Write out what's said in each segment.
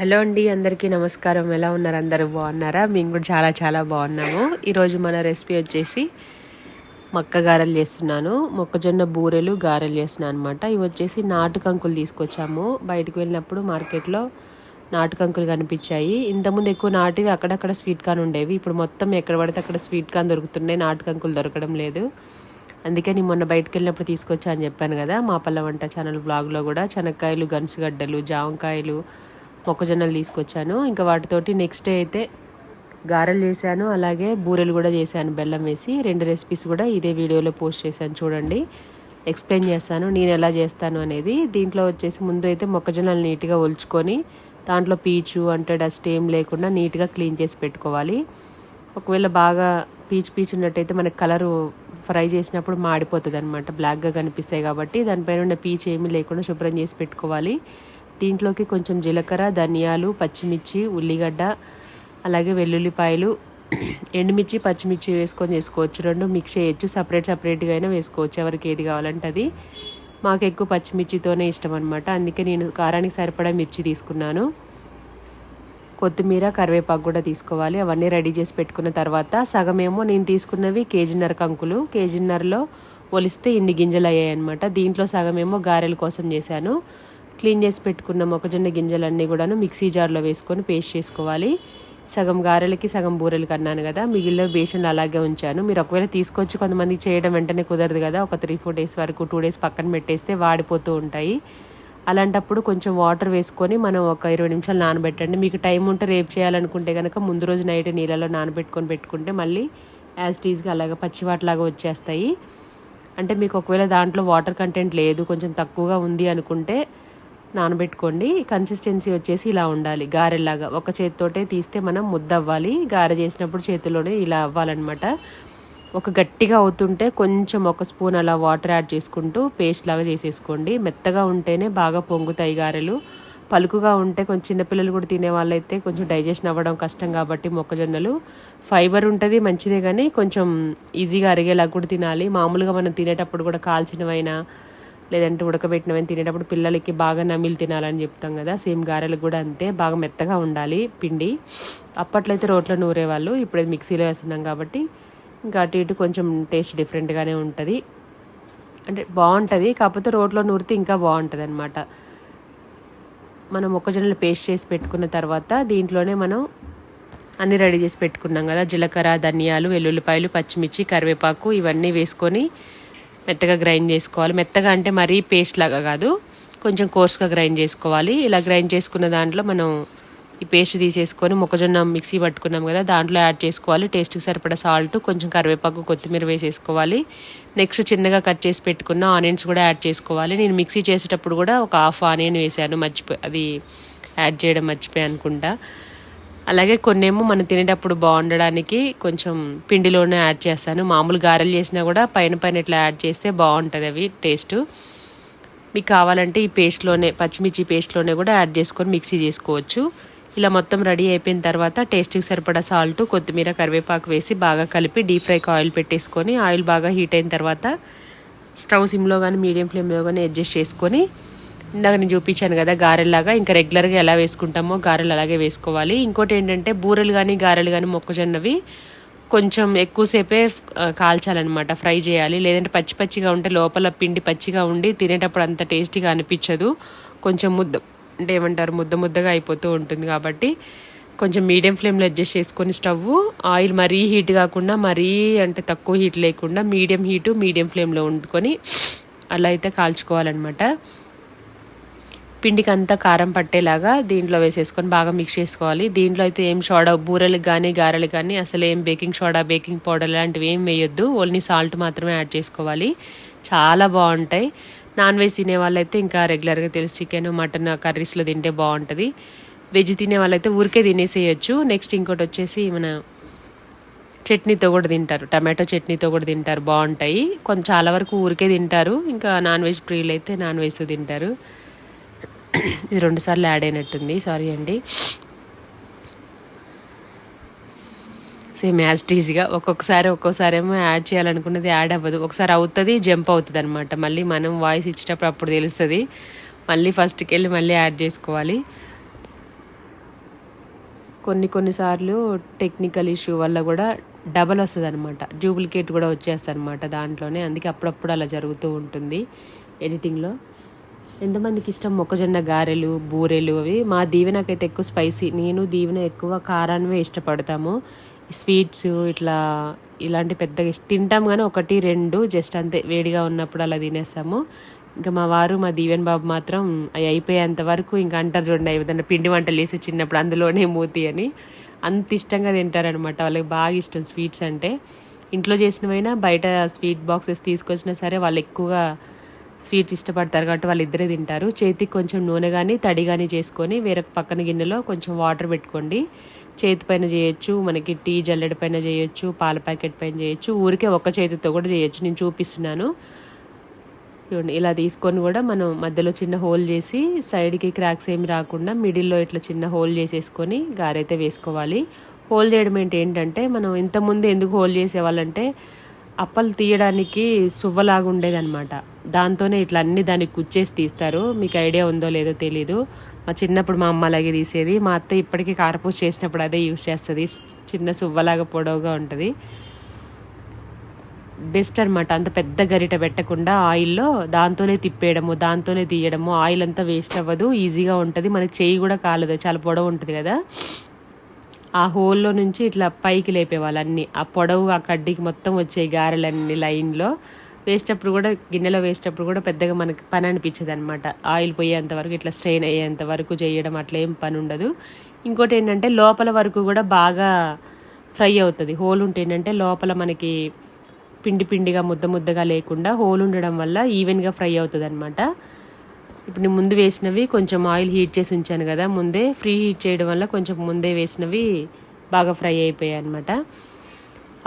Hello అండి అందరికీ నమస్కారం. ఎలా ఉన్నారు? అందరూ బాగున్నారా? మేము కూడా చాలా చాలా బాగున్నాము. ఈరోజు మన రెసిపీ వచ్చేసి మక్క గారెలు చేస్తున్నాను. మొక్కజొన్న బూరెలు గారెలు చేస్తున్నాను అనమాట ఇవి వచ్చేసి నాటు కంకులు తీసుకొచ్చాము. బయటకు వెళ్ళినప్పుడు మార్కెట్లో నాటు కంకులు కనిపించాయి. ఇంతకుముందు ఎక్కువ నాటివి అక్కడక్కడ స్వీట్ కార్న్ ఉండేవి. ఇప్పుడు మొత్తం ఎక్కడ పడితే అక్కడ స్వీట్ కార్న్ దొరుకుతున్నాయి. నాటు కంకులు దొరకడం లేదు. అందుకే నేను మొన్న బయటకు వెళ్ళినప్పుడు తీసుకొచ్చా అని చెప్పాను కదా. మా పల్ల వంట ఛానల్ బ్లాగ్లో కూడా చెనక్కాయలు గన్సుగడ్డలు జామకాయలు మొక్కజొన్నలు తీసుకొచ్చాను. ఇంకా వాటితోటి నెక్స్ట్ డే అయితే గారెలు చేశాను. అలాగే బూరెలు కూడా చేశాను బెల్లం వేసి. రెండు రెసిపీస్ కూడా ఇదే వీడియోలో పోస్ట్ చేశాను చూడండి. ఎక్స్ప్లెయిన్ చేస్తాను నేను ఎలా చేస్తాను అనేది. దీంట్లో వచ్చేసి ముందు అయితే మొక్కజొన్నలు నీట్గా ఒలుచుకొని దాంట్లో పీచు అంటే డస్ట్ ఏం లేకుండా నీట్గా క్లీన్ చేసి పెట్టుకోవాలి. ఒకవేళ బాగా పీచు పీచు ఉన్నట్టయితే మనకి కలరు ఫ్రై చేసినప్పుడు మాడిపోతుంది అనమాట బ్లాక్గా కనిపిస్తాయి కాబట్టి దానిపైన ఉన్న పీచు ఏమీ లేకుండా శుభ్రం చేసి పెట్టుకోవాలి. దీంట్లోకి కొంచెం జీలకర్ర ధనియాలు పచ్చిమిర్చి ఉల్లిగడ్డ అలాగే వెల్లుల్లిపాయలు ఎండుమిర్చి పచ్చిమిర్చి వేసుకొని చేసుకోవచ్చు రెండు మిక్స్ చేయొచ్చు. సపరేట్ సపరేట్గా అయినా వేసుకోవచ్చు. ఎవరికి ఏది కావాలంటే అది. మాకు ఎక్కువ పచ్చిమిర్చితోనే ఇష్టం అనమాట అందుకే నేను కారానికి సరిపడా మిర్చి తీసుకున్నాను. కొత్తిమీర కరివేపాకు కూడా తీసుకోవాలి. అవన్నీ రెడీ చేసి పెట్టుకున్న తర్వాత సగమేమో నేను తీసుకున్నవి కేజీన్నర కంకులు. కేజీన్నరలో ఒలిస్తే ఇన్ని గింజలు అయ్యాయి అనమాట దీంట్లో సగమేమో గారెల కోసం చేశాను. క్లీన్ చేసి పెట్టుకున్న మొక్కజొన్న గింజలన్నీ కూడాను మిక్సీ జార్లో వేసుకొని పేస్ట్ చేసుకోవాలి. సగం గారెలకి సగం బూరెలకి అన్నాను కదా మిగిలిన బేషన్లు అలాగే ఉంచాను. మీరు ఒకవేళ తీసుకొచ్చి కొంతమంది చేయడం వెంటనే కుదరదు కదా ఒక త్రీ ఫోర్ డేస్ వరకు టూ డేస్ పక్కన పెట్టేస్తే వాడిపోతూ ఉంటాయి. అలాంటప్పుడు కొంచెం వాటర్ వేసుకొని మనం ఒక ఇరవై నిమిషాలు నానబెట్టండి. మీకు టైం ఉంటే రేపు చేయాలనుకుంటే కనుక ముందు రోజు నైట్ నీళ్ళలో నానబెట్టుకొని పెట్టుకుంటే మళ్ళీ యాజ్ టీజ్గా అలాగా పచ్చివాట్లాగా వచ్చేస్తాయి. అంటే మీకు ఒకవేళ దాంట్లో వాటర్ కంటెంట్ లేదు కొంచెం తక్కువగా ఉంది అనుకుంటే నానబెట్టుకోండి. కన్సిస్టెన్సీ వచ్చేసి ఇలా ఉండాలి. గారెలాగా ఒక చేతితోటే తీస్తే మనం ముద్ద అవ్వాలి గారె చేసినప్పుడు చేతిలోనే ఇలా అవ్వాలన్నమాట. ఒక గట్టిగా అవుతుంటే కొంచెం ఒక స్పూన్ అలా వాటర్ యాడ్ చేసుకుంటూ పేస్ట్ లాగా చేసేసుకోండి. మెత్తగా ఉంటేనే బాగా పొంగుతాయి గారెలు. పలుకుగా ఉంటే కొంచెం చిన్నపిల్లలు కూడా తినే వాళ్ళైతే కొంచెం డైజెషన్ అవ్వడం కష్టం కాబట్టి మొక్కజొన్నలు. ఫైబర్ ఉంటుంది మంచిదే కానీ కొంచెం ఈజీగా అరిగేలా కూడా తినాలి. మామూలుగా మనం తినేటప్పుడు కూడా కాల్చినవైనా లేదంటే ఉడకబెట్టినవి తినేటప్పుడు పిల్లలకి బాగా నమిలి తినాలని చెప్తాం కదా సేమ్ గారెలు కూడా అంతే బాగా మెత్తగా ఉండాలి పిండి. అప్పట్లో అయితే రోట్లో నూరేవాళ్ళు ఇప్పుడు మిక్సీలో వేస్తున్నాం కాబట్టి ఇంకా అటు ఇటు కొంచెం టేస్ట్ డిఫరెంట్గానే ఉంటుంది. అంటే బాగుంటుంది కాకపోతే రోట్లో నూరితే ఇంకా బాగుంటుంది అనమాట మనం మొక్కజొన్నలు పేస్ట్ చేసి పెట్టుకున్న తర్వాత దీంట్లోనే మనం అన్నీ రెడీ చేసి పెట్టుకున్నాం కదా జీలకర్ర ధనియాలు వెల్లుల్లిపాయలు పచ్చిమిర్చి కరివేపాకు ఇవన్నీ వేసుకొని మెత్తగా గ్రైండ్ చేసుకోవాలి. మెత్తగా అంటే మరీ పేస్ట్ లాగా కాదు. కొంచెం కోర్స్గా గ్రైండ్ చేసుకోవాలి. ఇలా గ్రైండ్ చేసుకున్న దాంట్లో మనం ఈ పేస్ట్ తీసేసుకొని మొక్కజొన్న మిక్సీ పట్టుకున్నాం కదా దాంట్లో యాడ్ చేసుకోవాలి. టేస్ట్కి సరిపడా సాల్ట్ కొంచెం కరివేపాకు కొత్తిమీర వేసేసుకోవాలి. నెక్స్ట్ చిన్నగా కట్ చేసి పెట్టుకున్న ఆనియన్స్ కూడా యాడ్ చేసుకోవాలి. నేను మిక్సీ చేసేటప్పుడు కూడా ఒక హాఫ్ ఆనియన్ వేసాను మర్చిపోయి అది యాడ్ చేయడం మర్చిపోయి అనుకుంటా. అలాగే కొన్నేమో మనం తినేటప్పుడు బాగుండడానికి కొంచెం పిండిలోనే యాడ్ చేస్తాను. మామూలు గారెలు చేసినా కూడా పైన పైన ఇట్లా యాడ్ చేస్తే బాగుంటుంది అవి టేస్ట్. మీకు కావాలంటే ఈ పేస్ట్లోనే పచ్చిమిర్చి పేస్ట్లోనే కూడా యాడ్ చేసుకొని మిక్సీ చేసుకోవచ్చు. ఇలా మొత్తం రెడీ అయిపోయిన తర్వాత టేస్ట్కి సరిపడా సాల్ట్ కొత్తిమీర కరివేపాకు వేసి బాగా కలిపి డీప్ ఫ్రైకి ఆయిల్ పెట్టేసుకొని ఆయిల్ బాగా హీట్ అయిన తర్వాత స్టవ్ సిమ్లో కానీ మీడియం ఫ్లేమ్లో కానీ అడ్జస్ట్ చేసుకొని ఇందాక నేను చూపించాను కదా గారెల్లాగా ఇంకా రెగ్యులర్గా ఎలా వేసుకుంటామో గారెలు అలాగే వేసుకోవాలి. ఇంకోటి ఏంటంటే బూరెలు కానీ గారెలు కానీ మొక్కజొన్నవి కొంచెం ఎక్కువసేపే కాల్చాలన్నమాట ఫ్రై చేయాలి. లేదంటే పచ్చి పచ్చిగా ఉంటే లోపల పిండి పచ్చిగా ఉండి తినేటప్పుడు అంత టేస్టీగా అనిపించదు. కొంచెం ముద్ద అంటే ఏమంటారు ముద్ద ముద్దగా అయిపోతూ ఉంటుంది కాబట్టి కొంచెం మీడియం ఫ్లేమ్లో అడ్జస్ట్ చేసుకొని స్టవ్ ఆయిల్ మరీ హీట్ కాకుండా మరీ అంటే తక్కువ హీట్ లేకుండా మీడియం హీటు మీడియం ఫ్లేమ్లో వండుకొని అలా అయితే కాల్చుకోవాలన్నమాట. పిండికి అంతా కారం పట్టేలాగా దీంట్లో వేసేసుకొని బాగా మిక్స్ చేసుకోవాలి. దీంట్లో అయితే ఏం సోడా బూరెలకు కానీ గారెలకు కానీ అసలు ఏం బేకింగ్ సోడా బేకింగ్ పౌడర్ లాంటివి ఏం వేయొద్దు. ఓన్లీ సాల్ట్ మాత్రమే యాడ్ చేసుకోవాలి. చాలా బాగుంటాయి. నాన్ వెజ్ తినే వాళ్ళైతే ఇంకా రెగ్యులర్గా తెలుసు చికెన్ మటన్ కర్రీస్లో తింటే బాగుంటుంది. వెజ్ తినే వాళ్ళైతే ఊరికే తినేసేయచ్చు. నెక్స్ట్ ఇంకోటి వచ్చేసి మన చట్నీతో కూడా తింటారు. టమాటో చట్నీతో కూడా తింటారు. బాగుంటాయి. కొంచెం చాలా వరకు ఊరికే తింటారు. ఇంకా నాన్ వెజ్ ప్రియులు అయితే నాన్ వెజ్తో తింటారు. ఇది రెండుసార్లు యాడ్ అయినట్టుంది. సారీ అండి. సేమ్ యాజ్ టీజీగా ఒక్కొక్కసారి ఒక్కోసారి ఏమో యాడ్ చేయాలనుకున్నది యాడ్ అవ్వదు. ఒకసారి అవుతుంది జంప్ అవుతుంది అనమాట మళ్ళీ మనం వాయిస్ ఇచ్చేటప్పుడు అప్పుడు తెలుస్తుంది. మళ్ళీ ఫస్ట్కి వెళ్ళి మళ్ళీ యాడ్ చేసుకోవాలి. కొన్ని కొన్నిసార్లు టెక్నికల్ ఇష్యూ వల్ల కూడా డబల్ వస్తుంది అనమాట డూప్లికేట్ కూడా వచ్చేస్తుంది అనమాట దాంట్లోనే. అందుకే అప్పుడప్పుడు అలా జరుగుతూ ఉంటుంది. ఎడిటింగ్లో ఎంతమందికి ఇష్టం? మొక్కజొన్న గారెలు బూరెలు అవి. మా దీవెనకైతే ఎక్కువ స్పైసీ. నేను దీవెన ఎక్కువ కారాన్వే ఇష్టపడతాము. స్వీట్స్ ఇట్లా ఇలాంటి పెద్దగా తింటాం కానీ ఒకటి రెండు జస్ట్ అంతే. వేడిగా ఉన్నప్పుడు అలా తినేస్తాము. ఇంకా మా వారు మా దీవెన్ బాబు మాత్రం అవి అయిపోయేంత వరకు ఇంకా అంటారు చూడండి ఏదైనా పిండి వంటలు వేసి చిన్నప్పుడు అందులోనే మూతి అని. అంత ఇష్టంగా తింటారనమాట వాళ్ళకి బాగా ఇష్టం స్వీట్స్ అంటే. ఇంట్లో చేసినవైనా బయట స్వీట్ బాక్సెస్ తీసుకొచ్చినా సరే వాళ్ళు ఎక్కువగా స్వీట్స్ ఇష్టపడతారు కాబట్టి వాళ్ళు ఇద్దరే తింటారు. చేతికి కొంచెం నూనె కానీ తడి కానీ చేసుకొని వేరే పక్కన గిన్నెలో కొంచెం వాటర్ పెట్టుకోండి. చేతి పైన చేయొచ్చు మనకి టీ జల్లెడ పైన చేయొచ్చు పాల ప్యాకెట్ పైన చేయొచ్చు. ఊరికే ఒక్క చేతితో కూడా చేయొచ్చు. నేను చూపిస్తున్నాను. చూడండి ఇలా తీసుకొని కూడా మనం మధ్యలో చిన్న హోల్ చేసి సైడ్కి క్రాక్స్ ఏమి రాకుండా మిడిల్లో ఇట్లా చిన్న హోల్ చేసేసుకొని గారైతే వేసుకోవాలి. హోల్ చేయడం ఏంటి ఏంటంటే మనం ఇంతకుముందు ఎందుకు హోల్ చేసేవాళ్ళంటే అప్పలు తీయడానికి సువ్వలాగా ఉండేదన్నమాట. దాంతోనే ఇట్లా అన్ని దానికి కుచ్చేసి తీస్తారు. మీకు ఐడియా ఉందో లేదో తెలీదు. మా చిన్నప్పుడు మా అమ్మ అలాగే తీసేది. మా అత్త ఇప్పటికీ కారపూస చేసినప్పుడు అదే యూజ్ చేస్తుంది. చిన్న సువ్వలాగా పొడవుగా ఉంటుంది. బెస్ట్ అనమాట అంత పెద్ద గరిట పెట్టకుండా ఆయిల్లో దాంతోనే తిప్పేయడము దాంతోనే తీయడము. ఆయిల్ అంతా వేస్ట్ అవ్వదు ఈజీగా ఉంటుంది. మనకి చేయి కూడా కాలదు చాలా పొడవు ఉంటుంది కదా. ఆ హోల్లో నుంచి ఇట్లా పైకి లేపేవాళ్ళు అన్నీ. ఆ పొడవు ఆ కడ్డీకి మొత్తం వచ్చే గారెలన్నీ లైన్లో. వేసేటప్పుడు కూడా గిన్నెలో వేసేటప్పుడు కూడా పెద్దగా మనకి పని అనిపించదు అనమాట ఆయిల్ పోయేంత వరకు ఇట్లా స్ట్రెయిన్ అయ్యేంత వరకు చేయడం అట్లా ఏం పని ఉండదు. ఇంకోటి ఏంటంటే లోపల వరకు కూడా బాగా ఫ్రై అవుతుంది. హోల్ ఉంటే ఏంటంటే లోపల మనకి పిండి పిండిగా ముద్ద ముద్దగా లేకుండా హోల్ ఉండడం వల్ల ఈవెన్గా ఫ్రై అవుతుంది అనమాట ఇప్పుడు నేను ముందు వేసినవి కొంచెం ఆయిల్ హీట్ చేసి ఉంచాను కదా ముందే ఫ్రీ హీట్ చేయడం వల్ల కొంచెం ముందే వేసినవి బాగా ఫ్రై అయిపోయాయి అనమాట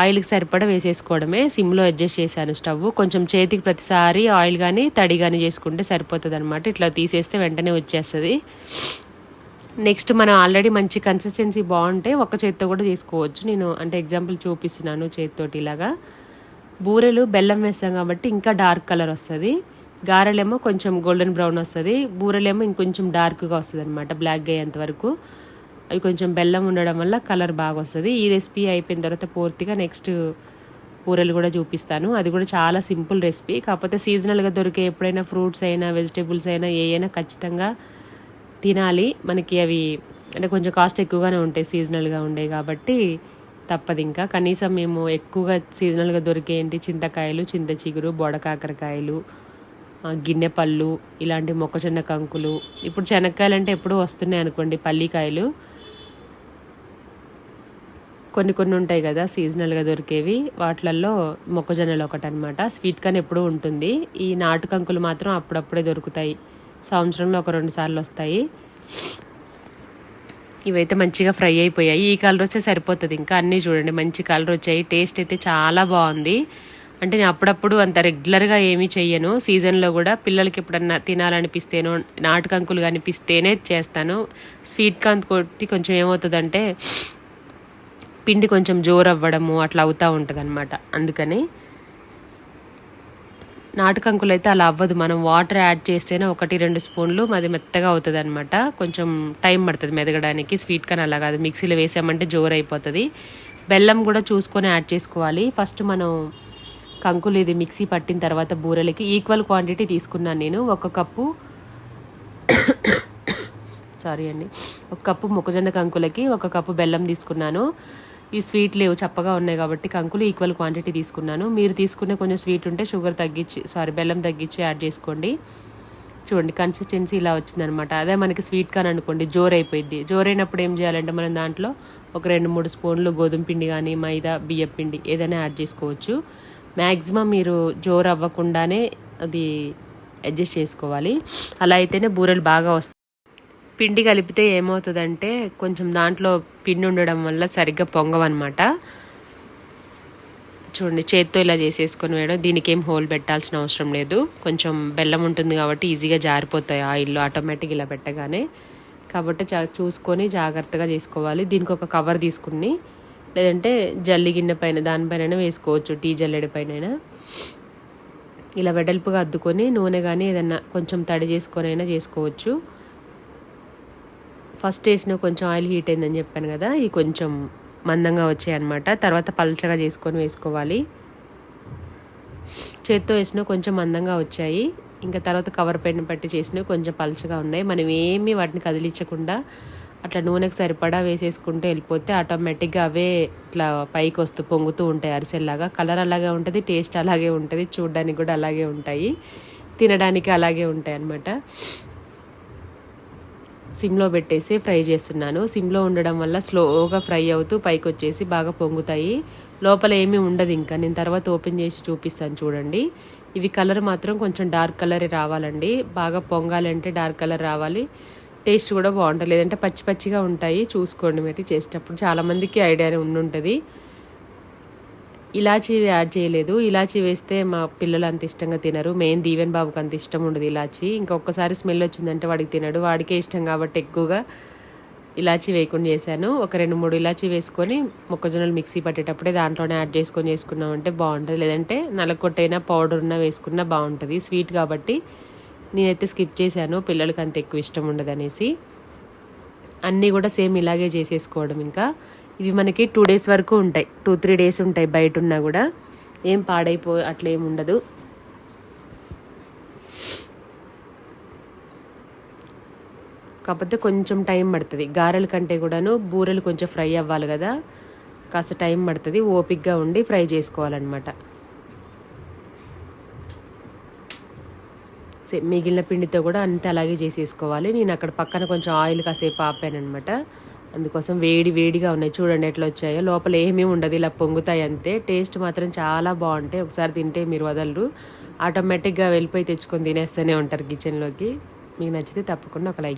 ఆయిల్కి సరిపడా వేసేసుకోవడమే. సిమ్లో అడ్జస్ట్ చేశాను స్టవ్. కొంచెం చేతికి ప్రతిసారి ఆయిల్ కానీ తడి కానీ చేసుకుంటే సరిపోతుంది అనమాట ఇట్లా తీసేస్తే వెంటనే వచ్చేస్తుంది. నెక్స్ట్ మనం ఆల్రెడీ మంచి కన్సిస్టెన్సీ బాగుంటే ఒక్క చేతితో కూడా చేసుకోవచ్చు. నేను అంటే ఎగ్జాంపుల్ చూపిస్తున్నాను చేతితోటి ఇలాగా. బూరెలు బెల్లం వేస్తాం కాబట్టి ఇంకా డార్క్ కలర్ వస్తుంది. గారెలేమో కొంచెం గోల్డెన్ బ్రౌన్ వస్తుంది. బూరెలేమో ఇంకొంచెం డార్క్గా వస్తుంది అనమాట బ్లాక్ అయ్యేంత వరకు. అవి కొంచెం బెల్లం ఉండడం వల్ల కలర్ బాగా వస్తుంది ఈ రెసిపీ అయిపోయిన తర్వాత పూర్తిగా నెక్స్ట్ కూరలు కూడా చూపిస్తాను. అది కూడా చాలా సింపుల్ రెసిపీ. కాకపోతే సీజనల్గా దొరికే ఎప్పుడైనా ఫ్రూట్స్ అయినా వెజిటేబుల్స్ అయినా ఏ అయినా ఖచ్చితంగా తినాలి. మనకి అవి అంటే కొంచెం కాస్ట్ ఎక్కువగానే ఉంటాయి సీజనల్గా ఉండేవి కాబట్టి తప్పదు ఇంకా. కనీసం మేము ఎక్కువగా సీజనల్గా దొరికే ఏంటి? చింతకాయలు చింత చిగురు బొడకాకరకాయలు గిన్నె పళ్ళు ఇలాంటి మొక్కజొన్న కంకులు. ఇప్పుడు శనక్కాయలు అంటే ఎప్పుడూ వస్తున్నాయి అనుకోండి పల్లికాయలు. కొన్ని కొన్ని ఉంటాయి కదా సీజనల్గా దొరికేవి. వాటిలలో మొక్కజొన్నలు ఒకటి అనమాట స్వీట్ కార్న్ ఎప్పుడూ ఉంటుంది. ఈ నాటు కంకులు మాత్రం అప్పుడప్పుడే దొరుకుతాయి. సంవత్సరంలో ఒక రెండు సార్లు వస్తాయి. ఇవైతే మంచిగా ఫ్రై అయిపోయాయి. ఈ కలర్ వస్తే సరిపోతుంది. ఇంకా అన్నీ చూడండి. మంచి కలర్ వచ్చాయి. టేస్ట్ అయితే చాలా బాగుంది. అంటే నేను అప్పుడప్పుడు అంత రెగ్యులర్గా ఏమీ చెయ్యను. సీజన్లో కూడా పిల్లలకి ఎప్పుడన్నా తినాలనిపిస్తేనో నాటుకంకులు కనిపిస్తేనే చేస్తాను. స్వీట్ కార్న్ కొట్టి కొంచెం ఏమవుతుందంటే పిండి కొంచెం జోరు అవ్వడము అట్లా అవుతూ ఉంటుంది అనమాట అందుకని నాటుకంకులు అయితే అలా అవ్వదు. మనం వాటర్ యాడ్ చేస్తేనే ఒకటి రెండు స్పూన్లు అది మెత్తగా అవుతుంది అనమాట కొంచెం టైం పడుతుంది మెదగడానికి. స్వీట్ కానీ అలా కాదు. మిక్సీలో వేసామంటే జోరు అయిపోతుంది బెల్లం కూడా చూసుకొని యాడ్ చేసుకోవాలి. ఫస్ట్ మనం కంకులు ఇది మిక్సీ పట్టిన తర్వాత బూరెలకి ఈక్వల్ క్వాంటిటీ తీసుకున్నాను నేను. ఒక కప్పు సారీ అండి. ఒక కప్పు మొక్కజొన్న కంకులకి ఒక కప్పు బెల్లం తీసుకున్నాను. ఈ స్వీట్ లేవు చప్పగా ఉన్నాయి కాబట్టి కంకులు ఈక్వల్ క్వాంటిటీ తీసుకున్నాను. మీరు తీసుకునే కొంచెం స్వీట్ ఉంటే షుగర్ తగ్గించి సారీ బెల్లం తగ్గించి యాడ్ చేసుకోండి. చూడండి కన్సిస్టెన్సీ ఇలా వచ్చిందనమాట అదే మనకి స్వీట్ కార్న్ అనుకోండి జోర్ అయిపోయింది జోర్ అయినప్పుడు ఏం చేయాలంటే మనం దాంట్లో ఒక రెండు మూడు స్పూన్లు గోధుమ పిండి కానీ మైదా బియ్యం పిండి ఏదైనా యాడ్ చేసుకోవచ్చు. మ్యాక్సిమం మీరు జోర్ అవ్వకుండానే అది అడ్జస్ట్ చేసుకోవాలి. అలా అయితేనే బూరెలు బాగా వస్తాయి. పిండి కలిపితే ఏమవుతుందంటే కొంచెం దాంట్లో పిండి ఉండడం వల్ల సరిగ్గా పొంగవన్నమాట. చూడండి చేత్తో ఇలా చేసేసుకొని వేయడం. దీనికి ఏం హోల్ పెట్టాల్సిన అవసరం లేదు. కొంచెం బెల్లం ఉంటుంది కాబట్టి ఈజీగా జారిపోతాయి ఆయిల్లో ఆటోమేటిక్ ఇలా పెట్టగానే. కాబట్టి చూసుకొని జాగ్రత్తగా చేసుకోవాలి. దీనికి ఒక కవర్ తీసుకుని లేదంటే జల్లి గిన్నె పైన దానిపైన వేసుకోవచ్చు టీ జల్లెడి పైన ఇలా వెడల్పుగా అద్దుకొని నూనె కానీ ఏదన్నా కొంచెం తడి చేసుకొని అయినా చేసుకోవచ్చు. ఫస్ట్ వేసిన కొంచెం ఆయిల్ హీట్ అయిందని చెప్పాను కదా ఇవి కొంచెం మందంగా వచ్చాయి అనమాట తర్వాత పల్చగా చేసుకొని వేసుకోవాలి. చేత్తో వేసినా కొంచెం మందంగా వచ్చాయి. ఇంకా తర్వాత కవర్ పెన్ పట్టి చేసినవి కొంచెం పలచగా ఉన్నాయి. మనం ఏమీ వాటిని కదిలించకుండా అట్లా నూనెకి సరిపడా వేసేసుకుంటూ వెళ్ళిపోతే ఆటోమేటిక్గా అవే ఇట్లా పైకి వస్తూ పొంగుతూ ఉంటాయి అరిసెల్లాగా. కలర్ అలాగే ఉంటుంది టేస్ట్ అలాగే ఉంటుంది చూడడానికి కూడా అలాగే ఉంటాయి తినడానికి అలాగే ఉంటాయి అన్నమాట సిమ్లో పెట్టేసి ఫ్రై చేస్తున్నాను. సిమ్లో ఉండడం వల్ల స్లోగా ఫ్రై అవుతూ పైకి వచ్చేసి బాగా పొంగుతాయి. లోపల ఏమీ ఉండదు ఇంకా. నేను తర్వాత ఓపెన్ చేసి చూపిస్తాను చూడండి. ఇవి కలర్ మాత్రం కొంచెం డార్క్ కలర్ రావాలండి. బాగా పొంగాలంటే డార్క్ కలర్ రావాలి. టేస్ట్ కూడా బాగుంటుంది. లేదంటే పచ్చి పచ్చిగా ఉంటాయి. చూసుకోండి మీరు చేసేటప్పుడు. చాలామందికి ఐడియా ఉండుంటుంది. ఇలాచీ యాడ్ చేయలేదు. ఇలాచీ వేస్తే మా పిల్లలు అంత ఇష్టంగా తినరు. మెయిన్ దీవెన్ బాబుకి అంత ఇష్టం ఉండదు ఇలాచీ. ఇంకొకసారి స్మెల్ వచ్చిందంటే వాడికి తినడు. వాడికే ఇష్టం కాబట్టి ఎక్కువగా ఇలాచీ వేయకుండా చేశాను. ఒక రెండు మూడు ఇలాచీ వేసుకొని మొక్కజొన్నలు మిక్సీ పట్టేటప్పుడే దాంట్లోనే యాడ్ చేసుకొని చేసుకున్నామంటే బాగుంటుంది. లేదంటే నలకొట్టైనా పౌడర్ ఉన్నా వేసుకున్నా బాగుంటుంది. స్వీట్ కాబట్టి నేనైతే స్కిప్ చేశాను. పిల్లలకి అంత ఎక్కువ ఇష్టం ఉండదు అనేసి అన్నీ కూడా సేమ్ ఇలాగే చేసేసుకోవడం ఇంకా. ఇవి మనకి టూ డేస్ వరకు ఉంటాయి. టూ త్రీ డేస్ ఉంటాయి బయట ఉన్నా కూడా. ఏం పాడైపో అట్లా ఏం ఉండదు. కాకపోతే కొంచెం టైం పడుతుంది. గారెల కంటే కూడాను బూరెలు కొంచెం ఫ్రై అవ్వాలి కదా. కాస్త టైం పడుతుంది. ఓపిక్గా ఉండి ఫ్రై చేసుకోవాలన్నమాట. సే మిగిలిన పిండితో కూడా అంతే అలాగే చేసేసుకోవాలి. నేను అక్కడ పక్కన కొంచెం ఆయిల్ కాసేపు ఆపానమాట అందుకోసం వేడి వేడిగా ఉన్నాయి. చూడండి ఎట్లా వచ్చాయో. లోపల ఏమీ ఉండదు. ఇలా పొంగుతాయి అంతే. టేస్ట్ మాత్రం చాలా బాగుంటాయి. ఒకసారి తింటే మీరు వదలరు. ఆటోమేటిక్గా వెళ్ళిపోయి తెచ్చుకొని తినేస్తూనే ఉంటారు కిచెన్లోకి మీకు నచ్చితే తప్పకుండా ఒక లైక్